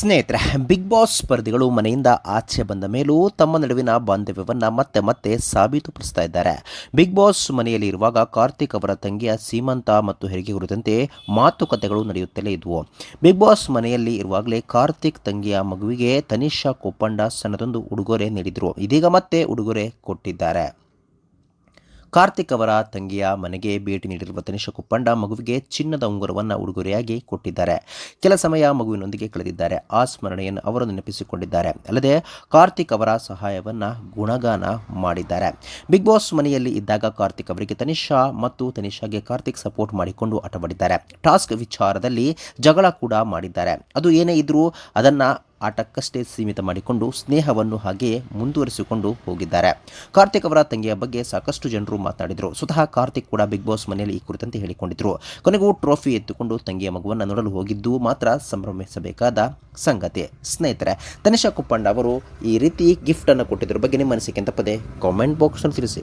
ಸ್ನೇಹಿತರೆ big boss ಸ್ಪರ್ಧಿಗಳು ಮನೆಯಿಂದ ಆಚೆ ಬಂದ ಮೇಲೂ ತಮ್ಮ ನಡುವಿನ ಬಾಂಧವ್ಯವನ್ನು ಮತ್ತೆ ಮತ್ತೆ ಸಾಬೀತುಪಡಿಸ್ತಾ ಇದ್ದಾರೆ. ಬಿಗ್ ಬಾಸ್ ಮನೆಯಲ್ಲಿ ಇರುವಾಗ ಕಾರ್ತಿಕ್ ಅವರ ತಂಗಿಯ ಸೀಮಂತ ಮತ್ತು ಹೆರಿಗೆ ಕುರಿತಂತೆ ಮಾತುಕತೆಗಳು ನಡೆಯುತ್ತಲೇ ಇದ್ವು. ಬಿಗ್ ಬಾಸ್ ಮನೆಯಲ್ಲಿ ಇರುವಾಗಲೇ ಕಾರ್ತಿಕ್ ತಂಗಿಯ ಮಗುವಿಗೆ ತನಿಷಾ ಕೊಪ್ಪಂಡ ಸಣ್ಣದೊಂದು ಉಡುಗೊರೆ ನೀಡಿದರು. ಇದೀಗ ಮತ್ತೆ ಉಡುಗೊರೆ ಕೊಟ್ಟಿದ್ದಾರೆ. ಕಾರ್ತಿಕ್ ಅವರ ತಂಗಿಯ ಮನೆಗೆ ಭೇಟಿ ನೀಡಿರುವ ತನಿಷ ಕುಪ್ಪಂಡ ಮಗುವಿಗೆ ಚಿನ್ನದ ಉಂಗುರವನ್ನು ಉಡುಗೊರೆಯಾಗಿ ಕೊಟ್ಟಿದ್ದಾರೆ. ಕೆಲ ಸಮಯ ಮಗುವಿನೊಂದಿಗೆ ಕಳೆದಿದ್ದಾರೆ. ಆ ಸ್ಮರಣೆಯನ್ನು ಅವರು ನೆನಪಿಸಿಕೊಂಡಿದ್ದಾರೆ. ಅಲ್ಲದೆ ಕಾರ್ತಿಕ್ ಅವರ ಸಹಾಯವನ್ನು ಗುಣಗಾನ ಮಾಡಿದ್ದಾರೆ. ಬಿಗ್ ಬಾಸ್ ಮನೆಯಲ್ಲಿ ಇದ್ದಾಗ ಕಾರ್ತಿಕ್ ಅವರಿಗೆ ತನಿಷಾ ಮತ್ತು ತನಿಷಾಗೆ ಕಾರ್ತಿಕ್ ಸಪೋರ್ಟ್ ಮಾಡಿಕೊಂಡು ಆಟವಾಡಿದ್ದಾರೆ ಟಾಸ್ಕ್ ವಿಚಾರದಲ್ಲಿ ಜಗಳ ಕೂಡ ಮಾಡಿದ್ದಾರೆ. ಅದು ಏನೇ ಇದ್ರೂ ಅದನ್ನು ಆಟಕ್ಕಷ್ಟೇ ಸೀಮಿತ ಮಾಡಿಕೊಂಡು ಸ್ನೇಹವನ್ನು ಹಾಗೆಯೇ ಮುಂದುವರಿಸಿಕೊಂಡು ಹೋಗಿದ್ದಾರೆ. ಕಾರ್ತಿಕ್ ಅವರ ತಂಗಿಯ ಬಗ್ಗೆ ಸಾಕಷ್ಟು ಜನರು ಮಾತನಾಡಿದರು ಸ್ವತಃ ಕಾರ್ತಿಕ್ ಕೂಡ ಬಿಗ್ ಬಾಸ್ ಮನೆಯಲ್ಲಿ ಈ ಕುರಿತಂತೆ ಹೇಳಿಕೊಂಡಿದ್ರು. ಕೊನೆಗೂ ಟ್ರೋಫಿ ಎತ್ತುಕೊಂಡು ತಂಗಿಯ ಮಗುವನ್ನು ನೋಡಲು ಹೋಗಿದ್ದು ಮಾತ್ರ ಸಂಭ್ರಮಿಸಬೇಕಾದ ಸಂಗತಿ. ಸ್ನೇಹಿತರೆ, ತನಿಷಾ ಕುಪ್ಪಂಡ ಅವರು ಈ ರೀತಿ ಗಿಫ್ಟನ್ನು ಅನ್ನು ಕೊಟ್ಟಿದ್ರ ಬಗ್ಗೆ ನಿಮ್ಮ ಅನಿಸಿಕೆ ಅಂತ ಪದೇ ಕಾಮೆಂಟ್ ಬಾಕ್ಸ್ ಅಲ್ಲಿ ತಿಳಿಸಿ.